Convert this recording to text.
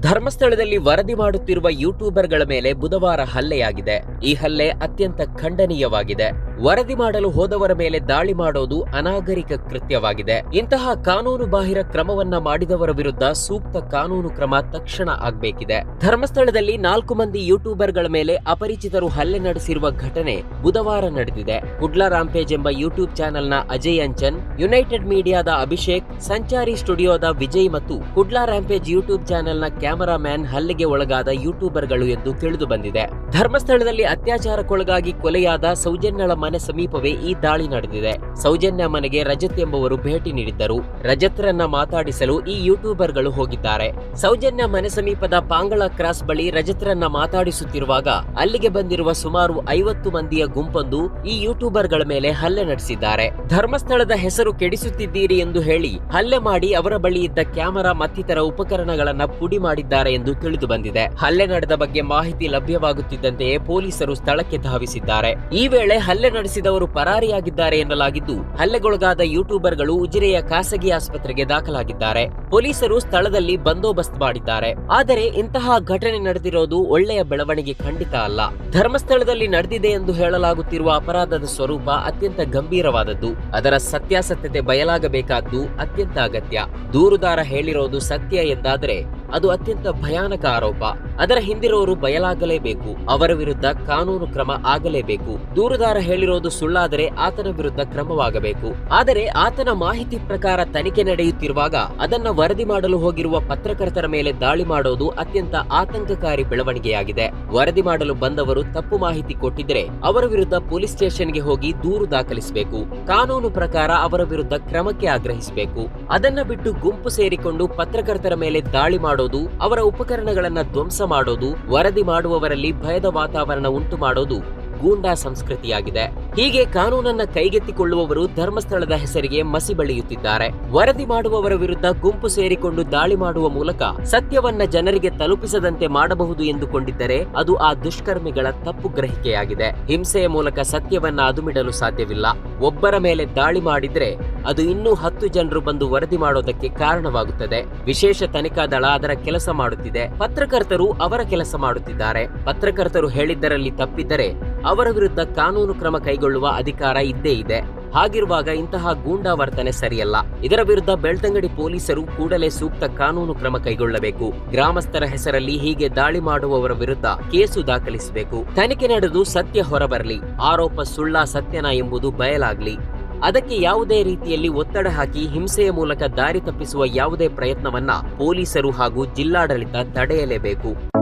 ಧರ್ಮಸ್ಥಳದಲ್ಲಿ ವರದಿ ಮಾಡುತ್ತಿರುವ ಯೂಟ್ಯೂಬರ್ಗಳ ಮೇಲೆ ಬುಧವಾರ ಹಲ್ಲೆಯಾಗಿದೆ. ಈ ಹಲ್ಲೆ ಅತ್ಯಂತ ಖಂಡನೀಯವಾಗಿದೆ. ವರದಿ ಮಾಡಲು ಹೋದವರ ಮೇಲೆ ದಾಳಿ ಮಾಡೋದು ಅನಾಗರಿಕ ಕೃತ್ಯವಾಗಿದೆ. ಇಂತಹ ಕಾನೂನು ಬಾಹಿರ ಕ್ರಮವನ್ನ ಮಾಡಿದವರ ವಿರುದ್ಧ ಸೂಕ್ತ ಕಾನೂನು ಕ್ರಮ ತಕ್ಷಣ ಆಗಬೇಕಿದೆ. ಧರ್ಮಸ್ಥಳದಲ್ಲಿ ನಾಲ್ಕು ಮಂದಿ ಯೂಟ್ಯೂಬರ್ಗಳ ಮೇಲೆ ಅಪರಿಚಿತರು ಹಲ್ಲೆ ನಡೆಸಿರುವ ಘಟನೆ ಬುಧವಾರ ನಡೆದಿದೆ. ಕುಡ್ಲಾ ರಾಂಪೇಜ್ ಎಂಬ ಯೂಟ್ಯೂಬ್ ಚಾನೆಲ್ನ ಅಜಯ್ ಅಂಚನ್, ಯುನೈಟೆಡ್ ಮೀಡಿಯಾದ ಅಭಿಷೇಕ್, ಸಂಚಾರಿ ಸ್ಟುಡಿಯೋದ ವಿಜಯ್ ಮತ್ತು ಕುಡ್ಲಾ ರಾಂಪೇಜ್ ಯೂಟ್ಯೂಬ್ ಚಾನೆಲ್ನ ಕ್ಯಾಮರಾಮ್ಯಾನ್ ಹಲ್ಲೆಗೆ ಒಳಗಾದ ಯೂಟ್ಯೂಬರ್ಗಳು ಎಂದು ತಿಳಿದು ಬಂದಿದೆ. ಧರ್ಮಸ್ಥಳದಲ್ಲಿ ಅತ್ಯಾಚಾರಕ್ಕೊಳಗಾಗಿ ಕೊಲೆಯಾದ ಸೌಜನ್ಯಳ ಮನೆ ಸಮೀಪವೇ ಈ ದಾಳಿ ನಡೆದಿದೆ. ಸೌಜನ್ಯ ಮನೆಗೆ ರಜತ್ ಎಂಬುವರು ಭೇಟಿ ನೀಡಿದ್ದರು. ರಜತ್ರನ್ನ ಮಾತಾಡಿಸಲು ಈ ಯೂಟ್ಯೂಬರ್ಗಳು ಹೋಗಿದ್ದಾರೆ. ಸೌಜನ್ಯ ಮನೆ ಸಮೀಪದ ಪಾಂಗಳ ಕ್ರಾಸ್ ಬಳಿ ರಜತ್ರನ್ನ ಮಾತಾಡಿಸುತ್ತಿರುವಾಗ ಅಲ್ಲಿಗೆ ಬಂದಿರುವ ಸುಮಾರು ಐವತ್ತು ಮಂದಿಯ ಗುಂಪೊಂದು ಈ ಯೂಟ್ಯೂಬರ್ಗಳ ಮೇಲೆ ಹಲ್ಲೆ ನಡೆಸಿದ್ದಾರೆ. ಧರ್ಮಸ್ಥಳದ ಹೆಸರು ಕೆಡಿಸುತ್ತಿದ್ದೀರಿ ಎಂದು ಹೇಳಿ ಹಲ್ಲೆ ಮಾಡಿ ಅವರ ಬಳಿ ಇದ್ದ ಕ್ಯಾಮೆರಾ ಮತ್ತಿತರ ಉಪಕರಣಗಳನ್ನ ಪುಡಿ ಮಾಡಿದ್ದಾರೆ ಎಂದು ತಿಳಿದು ಬಂದಿದೆ. ಹಲ್ಲೆ ನಡೆದ ಬಗ್ಗೆ ಮಾಹಿತಿ ಲಭ್ಯವಾಗುತ್ತಿದ್ದಂತೆಯೇ ಪೊಲೀಸರು ಸ್ಥಳಕ್ಕೆ ಧಾವಿಸಿದ್ದಾರೆ. ಈ ವೇಳೆ ಹಲ್ಲೆ ನಡೆಸಿದವರು ಪರಾರಿಯಾಗಿದ್ದಾರೆ ಎನ್ನಲಾಗಿದ್ದು, ಹಲ್ಲೆಗೊಳಗಾದ ಯೂಟ್ಯೂಬರ್ಗಳು ಉಜಿರೆಯ ಖಾಸಗಿ ಆಸ್ಪತ್ರೆಗೆ ದಾಖಲಾಗಿದ್ದಾರೆ. ಪೊಲೀಸರು ಸ್ಥಳದಲ್ಲಿ ಬಂದೋಬಸ್ತ್ ಮಾಡಿದ್ದಾರೆ. ಆದರೆ ಇಂತಹ ಘಟನೆ ನಡೆದಿರೋದು ಒಳ್ಳೆಯ ಬೆಳವಣಿಗೆ ಖಂಡಿತ ಅಲ್ಲ. ಧರ್ಮಸ್ಥಳದಲ್ಲಿ ನಡೆದಿದೆ ಎಂದು ಹೇಳಲಾಗುತ್ತಿರುವ ಅಪರಾಧದ ಸ್ವರೂಪ ಅತ್ಯಂತ ಗಂಭೀರವಾದದ್ದು. ಅದರ ಸತ್ಯಾಸತ್ಯತೆ ಬಯಲಾಗಬೇಕಾದ್ದು ಅತ್ಯಂತ ಅಗತ್ಯ. ದೂರುದಾರ ಹೇಳಿರೋದು ಸತ್ಯ ಎಂದಾದರೆ ಅದು ಅತ್ಯಂತ ಭಯಾನಕ ಆರೋಪ. ಅದರ ಹಿಂದಿರೋರು ಬಯಲಾಗಲೇಬೇಕು. ಅವರ ವಿರುದ್ಧ ಕಾನೂನು ಕ್ರಮ ಆಗಲೇಬೇಕು. ದೂರುದಾರ ಹೇಳಿರೋದು ಸುಳ್ಳಾದರೆ ಆತನ ವಿರುದ್ಧ ಕ್ರಮವಾಗಬೇಕು. ಆದರೆ ಆತನ ಮಾಹಿತಿ ಪ್ರಕಾರ ತನಿಖೆ ನಡೆಯುತ್ತಿರುವಾಗ ಅದನ್ನ ವರದಿ ಮಾಡಲು ಹೋಗಿರುವ ಪತ್ರಕರ್ತರ ಮೇಲೆ ದಾಳಿ ಮಾಡೋದು ಅತ್ಯಂತ ಆತಂಕಕಾರಿ ಬೆಳವಣಿಗೆಯಾಗಿದೆ. ವರದಿ ಮಾಡಲು ಬಂದವರು ತಪ್ಪು ಮಾಹಿತಿ ಕೊಟ್ಟಿದ್ರೆ ಅವರ ವಿರುದ್ಧ ಪೊಲೀಸ್ ಸ್ಟೇಷನ್ಗೆ ಹೋಗಿ ದೂರು ದಾಖಲಿಸಬೇಕು. ಕಾನೂನು ಪ್ರಕಾರ ಅವರ ವಿರುದ್ಧ ಕ್ರಮಕ್ಕೆ ಆಗ್ರಹಿಸಬೇಕು. ಅದನ್ನ ಬಿಟ್ಟು ಗುಂಪು ಸೇರಿಕೊಂಡು ಪತ್ರಕರ್ತರ ಮೇಲೆ ದಾಳಿ ಮಾಡೋದು ಅವರ ಉಪಕರಣಗಳನ್ನು ಧ್ವಂಸ ಮಾಡೋದು ವರದಿ ಮಾಡುವವರಲ್ಲಿ ಭಯದ ವಾತಾವರಣ ಉಂಟು ಮಾಡೋದು ಗೂಂಡಾ ಸಂಸ್ಕೃತಿಯಾಗಿದೆ. ಹೀಗೆ ಕಾನೂನನ್ನ ಕೈಗೆತ್ತಿಕೊಳ್ಳುವವರು ಧರ್ಮಸ್ಥಳದ ಹೆಸರಿಗೆ ಮಸಿ ಬಳಿಯುತ್ತಿದ್ದಾರೆ. ವರದಿ ಮಾಡುವವರ ವಿರುದ್ಧ ಗುಂಪು ಸೇರಿಕೊಂಡು ದಾಳಿ ಮಾಡುವ ಮೂಲಕ ಸತ್ಯವನ್ನ ಜನರಿಗೆ ತಲುಪಿಸದಂತೆ ಮಾಡಬಹುದು ಎಂದುಕೊಂಡಿದ್ದರೆ ಅದು ಆ ದುಷ್ಕರ್ಮಿಗಳ ತಪ್ಪು ಗ್ರಹಿಕೆಯಾಗಿದೆ. ಹಿಂಸೆಯ ಮೂಲಕ ಸತ್ಯವನ್ನ ಅದುಮಿಡಲು ಸಾಧ್ಯವಿಲ್ಲ. ಒಬ್ಬರ ಮೇಲೆ ದಾಳಿ ಮಾಡಿದ್ರೆ ಅದು ಇನ್ನೂ ಹತ್ತು ಜನರು ಬಂದು ವರದಿ ಮಾಡೋದಕ್ಕೆ ಕಾರಣವಾಗುತ್ತದೆ. ವಿಶೇಷ ತನಿಖಾ ದಳ ಅದರ ಕೆಲಸ ಮಾಡುತ್ತಿದೆ. ಪತ್ರಕರ್ತರು ಅವರ ಕೆಲಸ ಮಾಡುತ್ತಿದ್ದಾರೆ. ಪತ್ರಕರ್ತರು ಹೇಳಿದ್ದರಲ್ಲಿ ತಪ್ಪಿದ್ದರೆ ಅವರ ವಿರುದ್ಧ ಕಾನೂನು ಕ್ರಮ ಕೈಗೊಳ್ಳುವ ಅಧಿಕಾರ ಇದ್ದೇ ಇದೆ. ಹಾಗಿರುವಾಗ ಇಂತಹ ಗೂಂಡಾ ವರ್ತನೆ ಸರಿಯಲ್ಲ. ಇದರ ವಿರುದ್ಧ ಬೆಳ್ತಂಗಡಿ ಪೊಲೀಸರು ಕೂಡಲೇ ಸೂಕ್ತ ಕಾನೂನು ಕ್ರಮ ಕೈಗೊಳ್ಳಬೇಕು. ಗ್ರಾಮಸ್ಥರ ಹೆಸರಲ್ಲಿ ಹೀಗೆ ದಾಳಿ ಮಾಡುವವರ ವಿರುದ್ಧ ಕೇಸು ದಾಖಲಿಸಬೇಕು. ತನಿಖೆ ನಡೆದು ಸತ್ಯ ಹೊರಬರಲಿ. ಆರೋಪ ಸುಳ್ಳ ಸತ್ಯನ ಎಂಬುದು ಬಯಲಾಗ್ಲಿ. ಅದಕ್ಕೆ ಯಾವುದೇ ರೀತಿಯಲ್ಲಿ ಒತ್ತಡ ಹಾಕಿ ಹಿಂಸೆಯ ಮೂಲಕ ದಾರಿ ತಪ್ಪಿಸುವ ಯಾವುದೇ ಪ್ರಯತ್ನವನ್ನ ಪೊಲೀಸರು ಹಾಗೂ ಜಿಲ್ಲಾಡಳಿತ ತಡೆಯಲೇಬೇಕು.